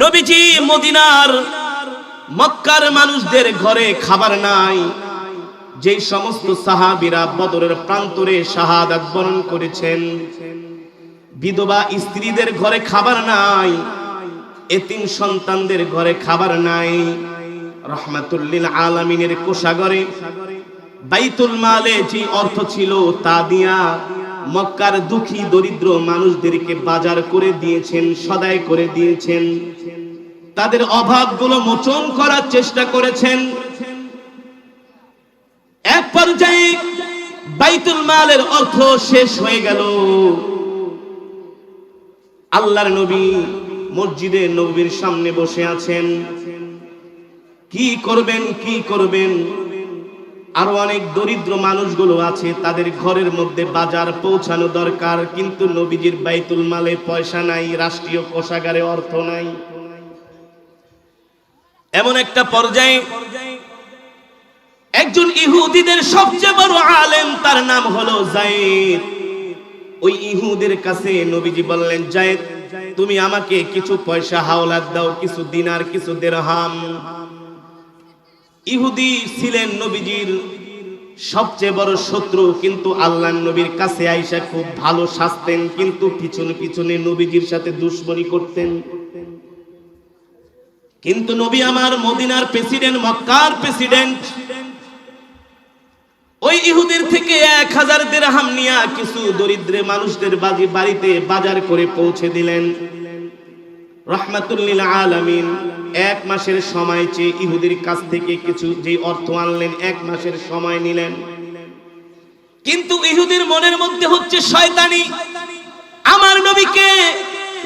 নবীজি মদিনার মক্কার মানুষদের ঘরে খাবার নাই। যেই সমস্ত সাহাবীরা বদরের প্রান্তরে শাহাদাত বরণ করেছেন, বিধবা স্ত্রীদের ঘরে খাবার নাই, এতিম সন্তানদের ঘরে খাবার নাই। রহমাতুল্লিল আলামিনের কোষাগরে বাইতুল মালে যে অর্থ ছিল তা দিয়া মক্কার দুঃখী দরিদ্র মানুষদেরকে বাজার করে দিয়েছেন, সদাই করে দিয়েছেন। তাদের অভাবগুলো মোচন করার চেষ্টা করেছেন। এক পর্যায়ে বাইতুল মালের অর্থ শেষ হয়ে গেল। আল্লাহর নবী মসজিদে নবীর সামনে বসে আছেন। কি করবেন কি করবেন? আরও অনেক দরিদ্র মানুষগুলো আছে, তাদের ঘরের মধ্যে বাজার পৌঁছানো দরকার, কিন্তু নবীজির বাইতুল মালে পয়সা নাই, রাষ্ট্রীয় কোষাগারে অর্থ নাই। এমন একটা পর্যায়ে একজন ইহুদিদের সবচেয়ে বড় আলেম, তার নাম হলো জায়েদ। ওই ইহুদের কাছে নবীজি বললেন, জায়েদ, তুমি আমাকে কিছু পয়সা হাওলাত দাও, কিছু দিনার, কিছু দেরহাম ইহুদি ছিলেন নবীজির সবচেয়ে বড় শত্রু, কিন্তু আল্লাহ নবীর কাছে আইসা খুব ভালো শাস্তেন, কিন্তু পিছনে পিছনে নবীজির সাথে দুশ্মনী করতেন। কিন্তু নবী আমার মদিনার প্রেসিডেন্ট, মক্কার প্রেসিডেন্ট, ওই ইহুদের থেকে এক হাজার দেড়হাম নিয়া কিছু দরিদ্রে মানুষদের বাড়িতে বাজার করে পৌঁছে দিলেন। রহমাতুল্লিল আলামিন, এক মাসের সময় চেয়ে ইহুদির কাছ থেকে কিছু যে অর্থ আনলেন, এক মাসের সময় নিলেন। কিন্তু ইহুদির মনের মধ্যে হচ্ছে শয়তানি। আমার নবীকে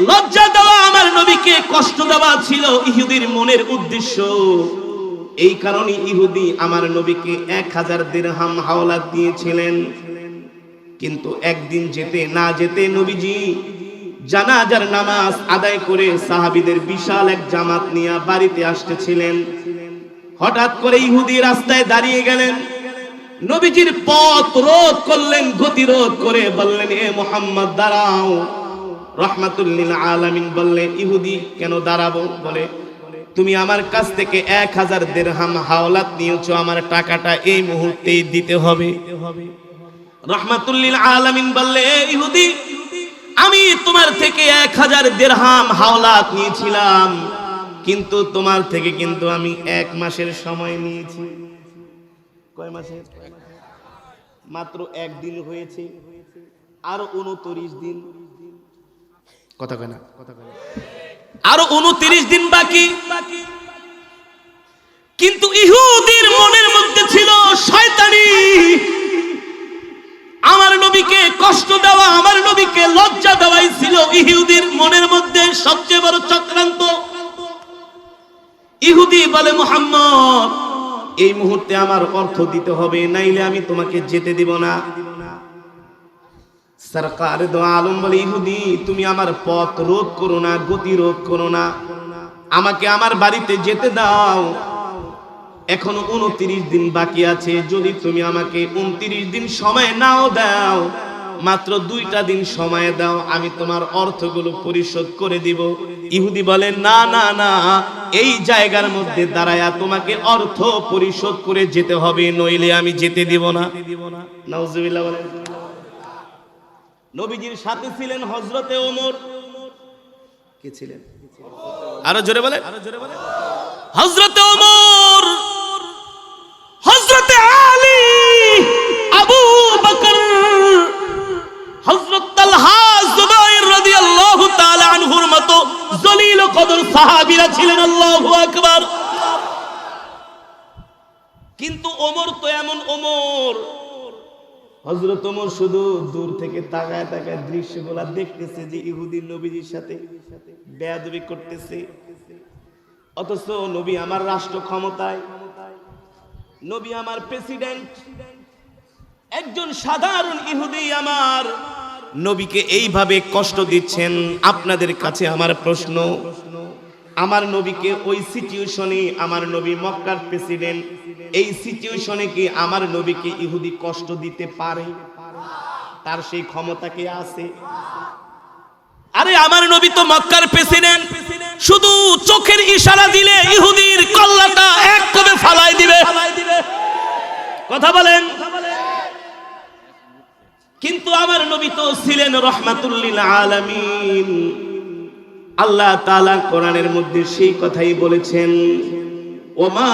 লজ্জা দেওয়া, আমার নবীকে কষ্ট দেওয়া ছিল ইহুদির মনের উদ্দেশ্য। এই কারণে ইহুদি আমার নবীকে এক হাজার দেড়হাম হাওলাত দিয়েছিলেন। কিন্তু একদিন যেতে না যেতে নবীজি জানাজার নামাজ আদায় করে সাহাবিদের বিশাল এক জামাত নিয়ে বাড়িতে আসতেছিলেন। হঠাৎ করে ইহুদি রাস্তায় দাঁড়িয়ে গেলেন। নবীজির পথ রোধ করলেন, গতিরোধ করে বললেন, এ মোহাম্মদ, দাঁড়াও। রহমাতুল্লিল আলামিন বললেন, ইহুদি, কেন দাঁড়াবো? বলে, তুমি আমার কাছ থেকে এক হাজার দেড়হাম হাওলাত নিয়েছো, আমার টাকাটা এই মুহূর্তেই দিতে হবে। রহমাতুল্লিল আলামিন বললে "এ ইহুদি আমি তোমার থেকে এক হাজার দেড়হাম হাওলাত নিয়েছিলাম। কিন্তু তোমার থেকে কিন্তু আমি এক মাসের সময় নিয়েছি। কয় মাসের? মাত্র একদিন হয়েছে। আরও উনত্রিশ দিন। কথা কয় না, কথা আরও উনত্রিশ দিন বাকি। কিন্তু ইহুদির মনের মধ্যে ছিল শয়তানি। আমার নবীকে কষ্ট দেওয়া, আমার নবীকে লজ্জা দেওয়াই ছিল ইহুদির মনের মধ্যে সবচেয়ে বড় চক্রান্ত। ইহুদি বলে, মোহাম্মদ, এই মুহূর্তে আমার অর্থ দিতে হবে, নাইলে আমি তোমাকে যেতে দিব না। সরকার আলম বলে, ইহুদি, তুমি আমার পথ রোধ করো না, গতি রোধ করো না। আমাকে আমার বাড়িতে যেতে দাও। এখনও উনত্রিশ দিন বাকি আছে। যদি তুমি আমাকে উনত্রিশ দিন সময় নাও দাও, মাত্র দুইটা দিন সময় দাও, আমি তোমার অর্থগুলো পরিশোধ করে দিব। ইহুদি বলে, না না না, এই জায়গার মধ্যে দাঁড়ায়া তোমাকে অর্থ পরিশোধ করে যেতে হবে, নইলে আমি যেতে দিব না। নবীজির সাথে ছিলেন হজরতে ওমর। কে ছিলেন? আরও জোরে বলে হজরতে ওমর। জলিল কদর সাহাবীরা ছিলেন, আল্লাহু আকবার। কিন্তু ওমর তো এমন ওমর। হজরত ওমর শুধু দূর থেকে তাকায় তাকায় দৃশ্যগুলা দেখতেছে যে ইহুদি নবীজির সাথে বেয়াদবি করতেছে। অথচ নবী আমার রাষ্ট্র ক্ষমতায়, নবী আমার প্রেসিডেন্ট। একজন সাধারণ ইহুদি আমার নবীকে এইভাবে কষ্ট দিচ্ছেন? আপনাদের কাছে আমার প্রশ্ন। আমার নবীকে ওই সিচুয়েশনে আমার নবী মক্কার প্রেসিডেন্ট এই সিচুয়েশনে কি আমার নবীকে ইহুদি কষ্ট দিতে পারে? তার সেই ক্ষমতা কি আছে? আরে, আমার নবী তো মক্কার প্রেসিডেন্ট শুধু চোখের ইশারা দিলে ইহুদির কল্লাটা এক করে ফালাই দিবে। কথা বলেন। কিন্তু আমার নবী তো ছিলেন রহমাতুল্লিল আলামিন। আল্লাহ তাআলা কোরআনের মধ্যে সেই কথাই বলেছেন, ওমা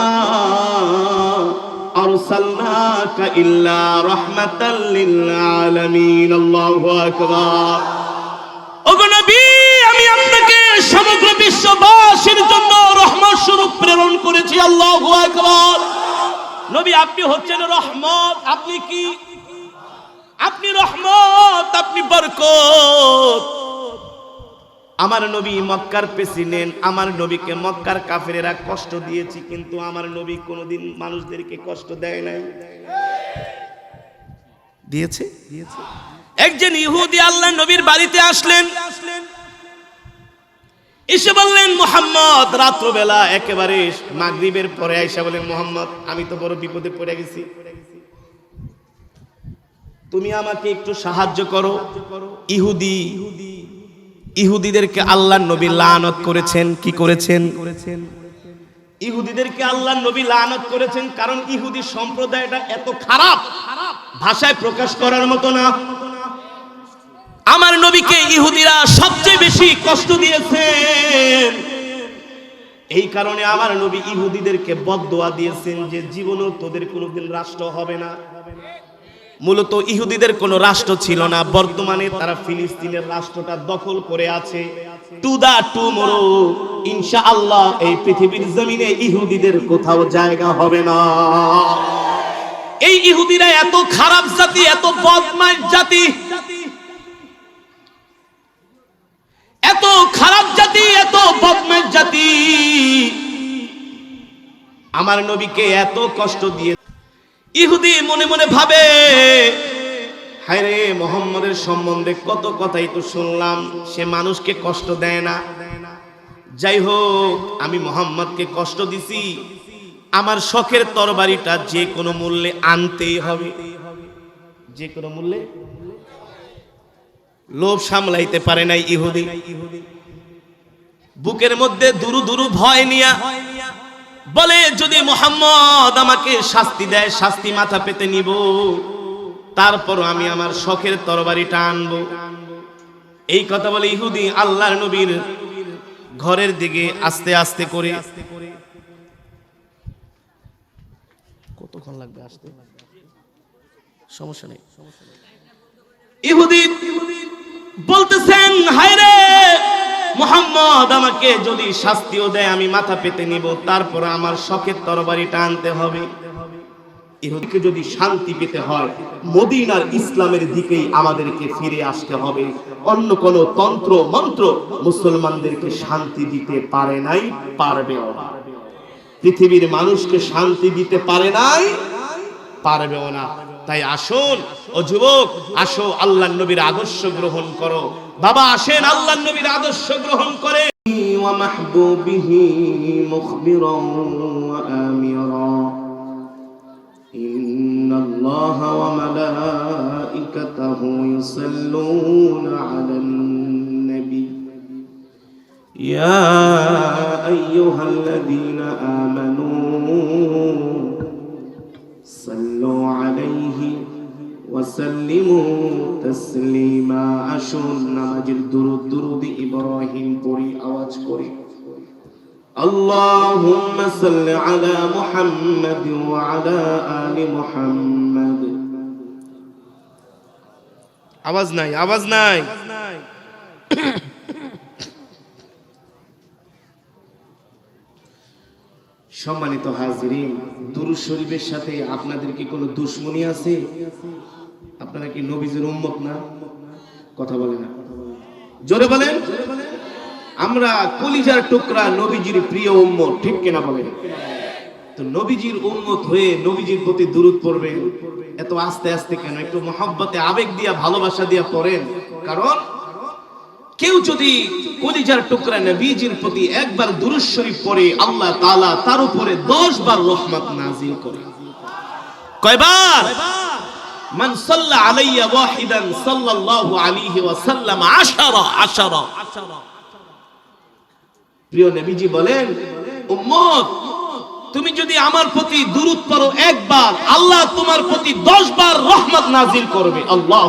আমি আপনাকে সমগ্র বিশ্ববাসীর জন্য রহমত স্বরূপ প্রেরণ করেছি, আল্লাহু নবী, আপনি হচ্ছেন রহমত, আপনি কি আপনি রহমত, আপনি বরকত। আমার নবী মক্কার প্রেসিডেন্ট, আমার নবীকে মক্কার কাফেরেরা কষ্ট দিয়েছি, কিন্তু আমার নবী কোনোদিন মানুষদেরকে কষ্ট দেয় নাই। দিয়েছে? দিয়েছে একজন ইহুদি আল্লাহ নবীর বাড়িতে আসলেন। এসে বললেন, মোহাম্মদ, রাত্রবেলা একেবারে মাগরিবের পরে এসে বলেন, মোহাম্মদ, আমি তো বড় বিপদে পড়ে গেছি। তুমি আমাকে একটু সাহায্য করো। ইহুদি, ইহুদিদেরকে আল্লাহ নবী লানত করেছেন। কি করেছেন? ইহুদিদেরকে আল্লাহ নবী লানত করেছেন কারণ ইহুদি সম্প্রদায়টা এত খারাপ। ভাষায় প্রকাশ করার মতো না। আমার নবীকে ইহুদিরা সবচেয়ে বেশি কষ্ট দিয়েছেন। এই কারণে আমার নবী ইহুদিদেরকে বদদোয়া দিয়েছেন যে জীবনেও তোদের কোনোদিন রাষ্ট্র হবে না। মূলত ইহুদিদের কোনো রাষ্ট্র ছিল না। বর্তমানে তারা ফিলিস্তিনের রাষ্ট্রটা দখল করে আছে। টু দা টুমোরো ইনশা আল্লাহ এই পৃথিবীর জমিনে ইহুদিদের কোথাও জায়গা হবে না। এই ইহুদিরা এত খারাপ জাতি, এত বদমাইশ জাতি, এত খারাপ জাতি, এত বদমাইশ জাতি। আমার নবীকে এত কষ্ট দিয়ে ইহুদি মনে মনে ভাবে হায় মোহাম্মদের সম্বন্ধে কত কথাই তো শুনলাম, সে মানুষকে কষ্ট দেয় না। যাই হোক আমি মোহাম্মদকে কষ্ট দিছি, আমার শখের তরবারিটা যে কোনো মূল্যে আনতেই হবে। যে কোনো মূল্যে? লোভ সামলাইতে পারে নাই ইহুদি। বুকের মধ্যে দুরু দুরু ভয় নিয়া বলে, যদি মোহাম্মদ আমাকে শাস্তি দেয়, শাস্তি মাথা পেতে নিব। তারপর আমি আমার শখের তরবারিটা আনব। এই কথা বলে ইহুদি আল্লাহর নবীর ঘরের দিকে আস্তে আস্তে করে। কতক্ষণ লাগবে আসতে? সমস্যা নেই। ইহুদি বলতেছেন হায় রে মোহাম্মদ আমাকে যদি শাস্তিও দেয়, আমি মাথা পেতে নিব, তারপর আমার শখের তরবারিটা আনতে হবে। ইহুদিকে যদি শান্তি পেতে হয়, মদিনার ইসলামের দিকেই আমাদেরকে ফিরে আসতে হবে। অন্য কোন তন্ত্র, মন্ত্র মুসলমানদেরকে শান্তি দিতে পারে নাই, পারবেও না। পৃথিবীর মানুষকে শান্তি দিতে পারে নাই, পারবেও না। তাই আসুন ও যুবক আসো আল্লাহ নবীর আদর্শ গ্রহণ করো বাবা আসেন আল্লাহ নবীর আদর্শ গ্রহণ করে ومحبوبه مخبرا وآمرا إن الله وملائكته يصلون على النبي يا أيها الذين آمنوا وسلموا تسليما আসুন নামাজের দুরুদ দুরুদ ইব্রাহিম পড়ি আওয়াজ করি اللهم صل على محمد وعلى آل محمد আওয়াজ নাই আওয়াজ নাই সম্মানিত হাজিরিন দুরুদ শরীফের সাথে আপনাদের কি কোনো দুশ্মনী আছে আপনারা কি নবীজির উম্মত না? কথা বলে না। জোরে বলেন। আমরা কলিজার টুকরা নবীজির প্রিয় উম্মত, ঠিক কিনা বলেন? তো নবীজির উম্মত হয়ে নবীজির প্রতি দূরত পড়বেন এত আস্তে আস্তে কেন? একটু মহব্বতে আবেগ দিয়া, ভালোবাসা দিয়া পড়েন। কারণ কেউ যদি কলিজার টুকরা নবীজির প্রতি একবার দুরুদ শরীফ পড়ে, আল্লাহ তাআলা তার উপরে 10 বার রহমত নাজিল করে। কয়বার? মান সাল্লা আলাইয়া ওয়াহিদান সাল্লাল্লাহু আলাইহি ওয়াসাল্লাম আশারা আশারা। প্রিয় নবীজি বলেন, উম্মত, তুমি যদি আমার প্রতি দুরুদ করো একবার, আল্লাহ তোমার প্রতি দশ বার রহমত নাজিল করবে। আল্লাহ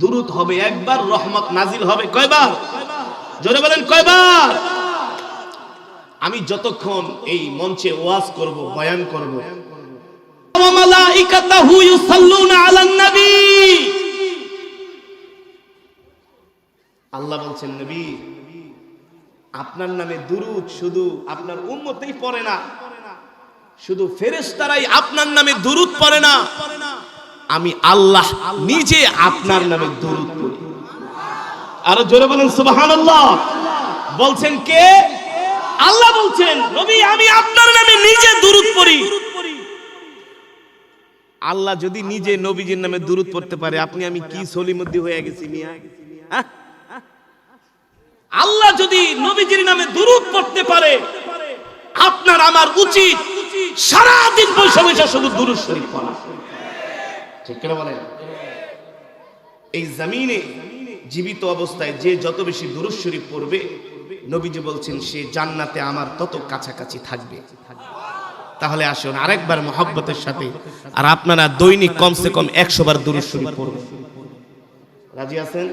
দুরুদ হবে একবার, রহমত নাজিল হবে কয়বার? জোরে বলেন, কয়বার? আমি যতক্ষণ এই মঞ্চে ওয়াজ করব, বয়ান করব ওয়া মালাইকাতাহু ইউসাল্লুনা আলান নবী আল্লাহ বলছেন, নবী, আপনার নামে দুরুদ শুধু আপনার উম্মতেই পড়ে না। শুধু ফেরেশতারাই আপনার নামে দুরুদ পড়ে না। আমি আল্লাহ নিজে আপনার নামে দুরুদ পড়ি। আরও জোরে বলেন, সুবহানাল্লাহ। বলছেন কে? আল্লাহ বলছেন, নবী, আমি আপনার নামে নিজে দুরুদ পড়ি। আল্লাহ যদি নিজে নবীজির নামে দুরুদ পড়তে পারে, আপনি আমি কি সলিমদ্দি হয়ে গেছি মিয়া? হ্যাঁ? আল্লাহ যদি নবীজির নামে দুরুদ পড়তে পারে, আপনার আমার উচিত সারাদিন বৈশা বৈশা শুধু দুরুদ শরীফ পড়া। ঠিক করে বলেন? এই জমিনে জীবিত অবস্থায় যে যত বেশি দুরুদ শরীফ পড়বে, নবীজি বলছেন, সে জান্নাতে আমার তত কাছাকাছি থাকবে থাকবে। তাহলে আসুন আরেকবার মহব্বতের সাথে। আর আপনারা দৈনিক কমসে কম একশো বার দুরুদ শরীফ পড়বেন। রাজি আছেন?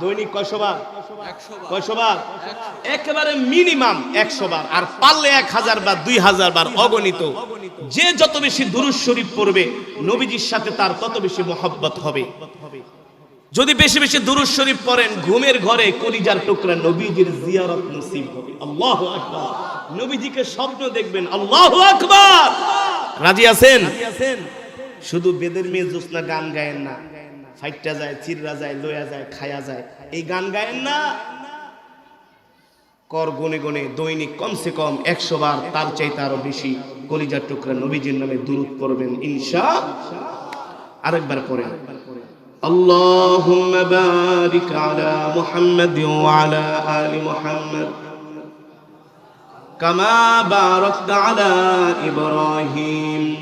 দৈনিক কয়শো বার? একেবারে মিনিমাম একশো বার। আর পারলে এক হাজার বার দুই হাজার বার অগণিত। যে যত বেশি দুরুদ শরীফ পড়বে, নবীজির সাথে তার তত বেশি মহব্বত হবে। যদি বেশি বেশি দুরুদ শরীফ পড়েন, ঘুমের ঘরে কলিজার টুকরা নবীজির জিয়ারত নসিব হবে। আল্লাহু আকবার। নবীজিকে স্বপ্ন দেখবেন আল্লাহু আকবার রাজি আছেন শুধু বেদের মেয়ে জোসনা গান গায়েন না ফাইটটা যায় চিররা যায় লয়া যায় খায়া যায় এই গান গায়েন না কর গনে গনে দৈনিক কমসে কম একশো বার তার চাইতে আরো বেশি কলিজার টুকরা নবীজির নামে দুরুদ পড়বেন ইনশা আরেকবার পড়েন اللهم بارك على محمد وعلى آل محمد كما باركت على إبراهيم.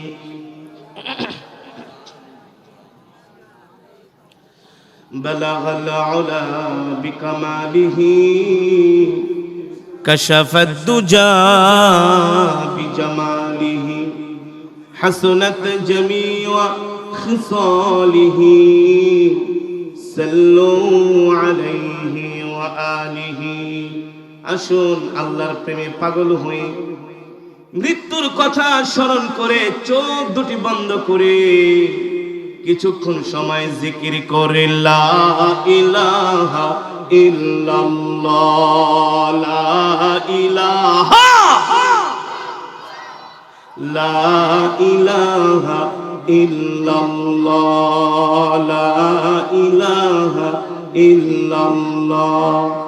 بلغ العلا بكماله. كشف الدجى بجماله. حسنت جميع خصاله. صلوا عليه وآله. আসুন, আল্লাহর প্রেমে পাগল হয়ে মৃত্যুর কথা স্মরণ করে চোখ দুটি বন্ধ করে কিছুক্ষণ সময় জিকির করে, লা ইলাহা লা ইলাহা লা ইলাহা লা ইলাহা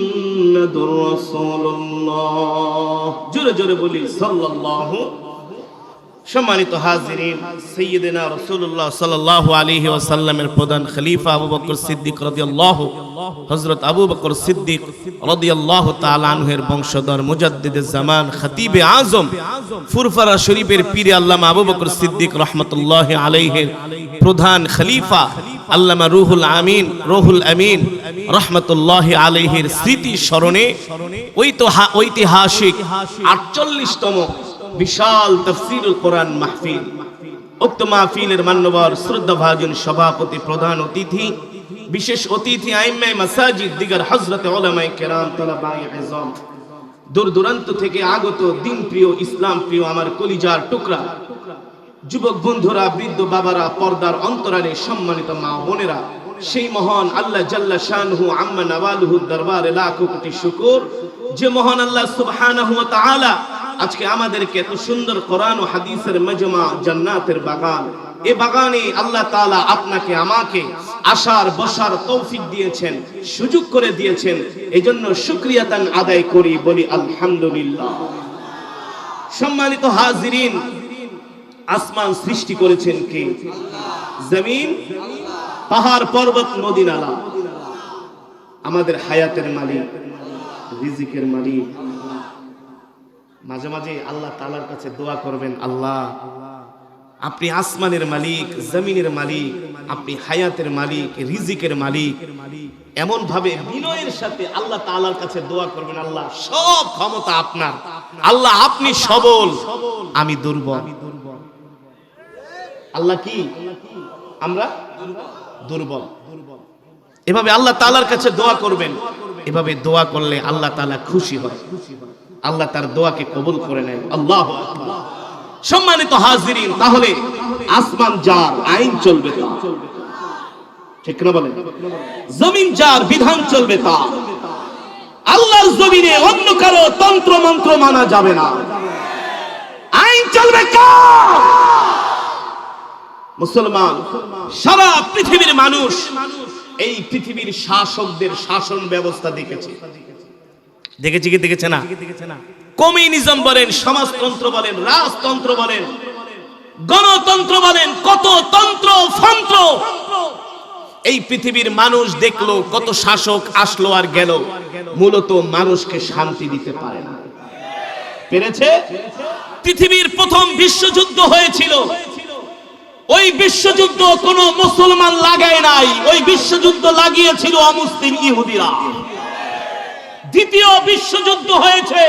মুহাম্মাদুর রাসূলুল্লাহ। জোরে জোরে বলি সাল্লাল্লাহু সম্মানিত হাজিরিন সৈয়দনা রাসূলুল্লাহ সাল্লাল্লাহু আলাইহি ওয়াসাল্লামের প্রধান খলিফা আবু বকর সিদ্দিক রাদিয়াল্লাহু, হযরত আবু বকর সিদ্দিক রাদিয়াল্লাহু তাআলা আনহুর বংশধর মুজাদ্দিদে জামান খতিবে আজম, ফুরফারা শরীফের পীরে আল্লামা আবু বকর সিদ্দিক রাহমাতুল্লাহি আলাইহির প্রধান খলিফা আল্লামা রুহুল আমিন রুহুল আমিন রহমতুল্লাহি আলাইহির স্মৃতি স্মরণে ঐতিহাসিক আটচল্লিশতম বিশাল তফসিরুল কোরআন মাহফিল। উক্ত মাহফিলের মান্যবর শ্রদ্ধাভাজন সভাপতি প্রধান অতিথি, বিশেষ অতিথি আইম্মাই মাসাজিদ দিগার হযরত উলামায়ে কেরাম তলাবায়ে ইজম দূর দূরান্ত থেকে আগত দিন প্রিয় ইসলাম প্রিয় আমার কলিজার টুকরা। যুবক বন্ধুরা, বৃদ্ধ বাবারা, পর্দার অন্তরালে সম্মানিত মা বোনেরা, সেই মহান আল্লাহ জাল্লা শানহু আম্মা নওয়ালুহু দরবারে লাখো কোটি শুকর। যে মহান আল্লাহ সুবহানাহু ওয়া তাআলা আজকে আমাদেরকে এত সুন্দর কোরআন ও হাদিসের মজমা জান্নাতের বাগান। এ বাগানে আল্লাহ তাআলা আপনাকে, আমাকে আসার, বসার তৌফিক দিয়েছেন, সুযোগ করে দিয়েছেন। এজন্য শুকরিয়াতান আদায় করি, বলি আলহামদুলিল্লাহ। সম্মানিত হাজিরিন, আসমান সৃষ্টি করেছেন কে? জমিন, পাহাড়, পর্বত নদী নালা আমাদের হায়াতের মালিক, রিজিকের মালিক। মাঝে মাঝে আল্লাহ তালার কাছে দোয়া করবেন, আল্লাহ, আপনি আসমানের মালিক, জমিনের মালিক, আপনি হায়াতের মালিক, রিজিকের মালিক। এমন ভাবে বিনয়ের সাথে আল্লাহ তাআলার কাছে দোয়া করবেন, আল্লাহ, সব ক্ষমতা আপনার। আল্লাহ, আপনি সবল। আমি দুর্বল। আল্লাহ কি? আমরা দুর্বল। এভাবে আল্লাহ তালার কাছে দোয়া করবেন। এভাবে দোয়া করলে আল্লাহ তাআলা খুশি হয়। আল্লাহ তার দোয়াকে কবুল করে নেন। আল্লাহ সম্মানিত হাজিরিন, তাহলে আসমান যার, আইন চলবে তা। ঠিক না বলেন? জমিন যার, বিধান চলবে তা। আল্লাহর জমিনে অন্য কারও তন্ত্র মন্ত্র মানা যাবে না। আইন চলবে মুসলমান, সারা পৃথিবীর মানুষ এই পৃথিবীর শাসকদের শাসন ব্যবস্থা দেখেছে। দেখেছে কি দেখেছে না? কমিউনিজম বলেন সমাজতন্ত্র বলেন রাজতন্ত্র বলেন গণতন্ত্র বলেন কত তন্ত্র। ফন্ত্র এই পৃথিবীর মানুষ দেখল কত শাসক আসলো আর গেল। মূলত মানুষকে শান্তি দিতে পারে না। পেরেছে? পৃথিবীর প্রথম বিশ্বযুদ্ধ হয়েছিল। ওই বিশ্বযুদ্ধ কোনো মুসলমান লাগায় নাই। ওই বিশ্বযুদ্ধ লাগিয়েছিল অমুসলিম ইহুদিরা। দ্বিতীয় বিশ্বযুদ্ধ হয়েছে।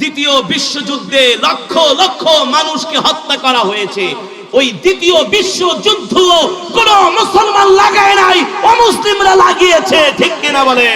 দ্বিতীয় বিশ্বযুদ্ধে লক্ষ লক্ষ মানুষকে হত্যা করা হয়েছে। ওই দ্বিতীয় বিশ্বযুদ্ধ কোন মুসলমান লাগায় নাই, অমুসলিমরা লাগিয়েছে, ঠিক কিনা বলে